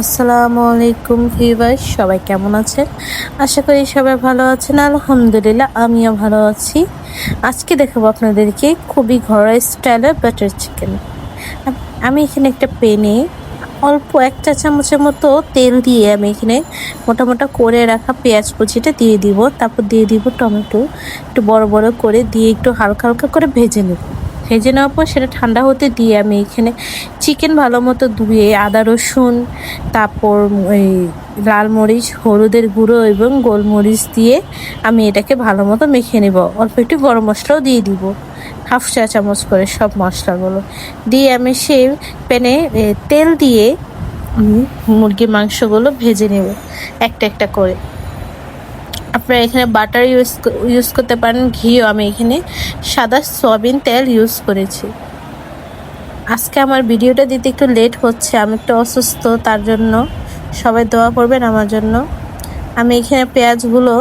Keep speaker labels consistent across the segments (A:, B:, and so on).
A: আসসালামু আলাইকুম ভিউয়ার্স, সবাই কেমন আছেন? আশা করি সবাই ভালো আছেন। আলহামদুলিল্লাহ, আমিও ভালো আছি। আজকে দেখাবো আপনাদেরকে খুবই ঘরোয়া স্টাইলের বাটার চিকেন আমি এখানে একটা পেনে অল্প এক চা চামচের মতো তেল দিয়ে আমি এখানে মোটা মোটা করে রাখা পেঁয়াজ কুচিটা দিয়ে দিব। তারপর দিয়ে দিব টমেটো। একটু বড় বড় করে দিয়ে একটু হালকা হালকা করে ভেজে নেব। ভেজে নেওয়ার পর সেটা ঠান্ডা হতে দিয়ে আমি এখানে চিকেন ভালো মতো ধুয়ে, আদা রসুন, তারপর ওই লাল মরিচ, হলুদের গুঁড়ো এবং গোলমরিচ দিয়ে আমি এটাকে ভালো মতো মেখে নেব। অল্প একটু গরম মশলাও দিয়ে দিব। হাফ চা চামচ করে সব মশলাগুলো। দিয়ে আমি সেই প্যানে তেল দিয়ে মুরগির মাংসগুলো ভেজে নেব। একটা একটা করে। আপনারা এখানে বাটার ইউজ ইউজ করতে পারেন, ঘিও আমি এখানে সাদা সয়াবিন তেল ইউজ করেছি। আজকে আমার ভিডিওটা দিতে একটু লেট হচ্ছে, আমি একটু অসুস্থ, তার জন্য সবাই দোয়া করবেন আমার জন্য। আমি এখানে পেঁয়াজগুলো,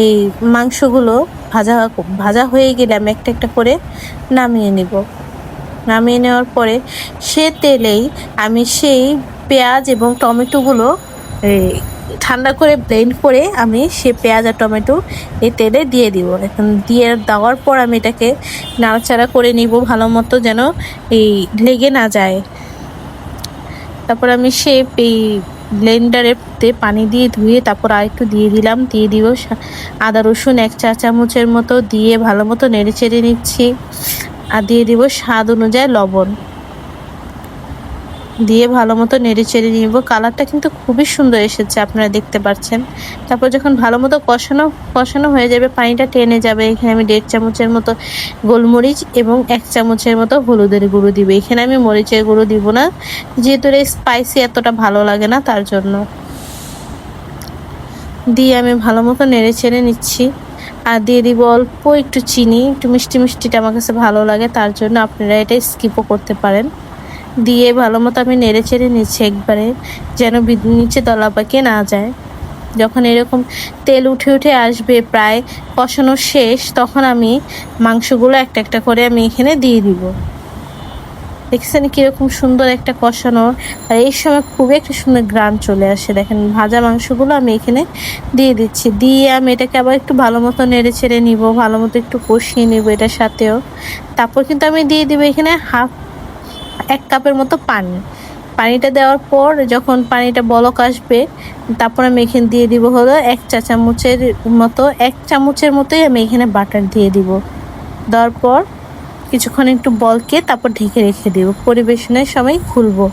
A: এই মাংসগুলো ভাজা ভাজা হয়ে গেলে আমি একটা একটা করে নামিয়ে নিব। নামিয়ে নেওয়ার পরে সে তেলেই আমি সেই পেঁয়াজ এবং টমেটোগুলো ঠান্ডা করে ব্লেন্ড করে আমি সে পেঁয়াজ আর টমেটো এই তেলে দিয়ে দিব। এখন দিয়ে দেওয়ার পর আমি এটাকে নাড়াচাড়া করে নিব ভালো মতো যেন এই লেগে না যায়। তারপর আমি সে এই ব্লেন্ডারেতে পানি দিয়ে ধুয়ে তারপর আর একটু দিয়ে দিলাম, দিয়ে দিব আদা, রসুন এক চা চামচের মতো দিয়ে ভালো মতো নেড়ে চেড়ে নিচ্ছি। আর দিয়ে দিব স্বাদ অনুযায়ী লবণ। দিয়ে ভালো মতো নেড়ে চেড়ে নিব। কালারটা কিন্তু খুবই সুন্দর এসেছে, আপনারা দেখতে পাচ্ছেন। তারপর যখন ভালো মতো কষানো কষানো হয়ে যাবে, পানিটা টেনে যাবে। এখানে আমি দেড় চামচের মতো গোলমরিচ এবং এক চামচের মতো হলুদের গুঁড়ো দিব। এখানে আমি মরিচের গুঁড়ো দিব না, যেহেতু স্পাইসি এতটা ভালো লাগে না তার জন্য। দিয়ে আমি ভালো মতো নেড়ে চেড়ে নিচ্ছি। আর দিয়ে দিব অল্প একটু চিনি, একটু মিষ্টি মিষ্টিটা আমার কাছে ভালো লাগে, তার জন্য আপনারা এটা স্কিপও করতে পারেন। দিয়ে ভালো মতো আমি নেড়ে চেড়ে নিচ্ছি একবারে, যেন নিচে দলা পাকিয়ে না যায়। যখন এরকম তেল উঠে উঠে আসবে প্রায় কষানো শেষ, তখন আমি মাংসগুলো একটা একটা করে আমি এখানে দিয়ে দিব। দেখছেন কীরকম সুন্দর একটা কষানো, আর এই সময় খুবই একটা সুন্দর গ্রান চলে আসে। দেখেন, ভাজা মাংসগুলো আমি এখানে দিয়ে দিচ্ছি। দিয়ে আমি এটাকে আবার একটু ভালো মতো নেড়ে ছেড়ে নিব, ভালো মতো একটু কষিয়ে নিব এটার সাথেও। তারপর কিন্তু আমি দিয়ে দিব এখানে হাফ এক কাপের মতো পানি। পানিটা দেওয়ার পর যখন পানিটা বলক আসবে, তারপর আমি এখানে দিয়ে দিব হলো এক চা চামচের মতো, এক চামচের মতোই আমি এখানে বাটার দিয়ে দিব। দেওয়ার পর কিছুক্ষণ একটু বলকে তারপর ঢেকে রেখে দেব। পরিবেশনের সময় খুলবো।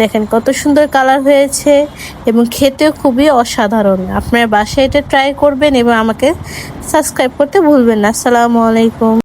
A: দেখেন কত সুন্দর কালার হয়েছে এবং খেতেও খুবই অসাধারণ। আপনারা বাসায় এটা ট্রাই করবেন এবং আমাকে সাবস্ক্রাইব করতে ভুলবেন না। আসসালামু আলাইকুম।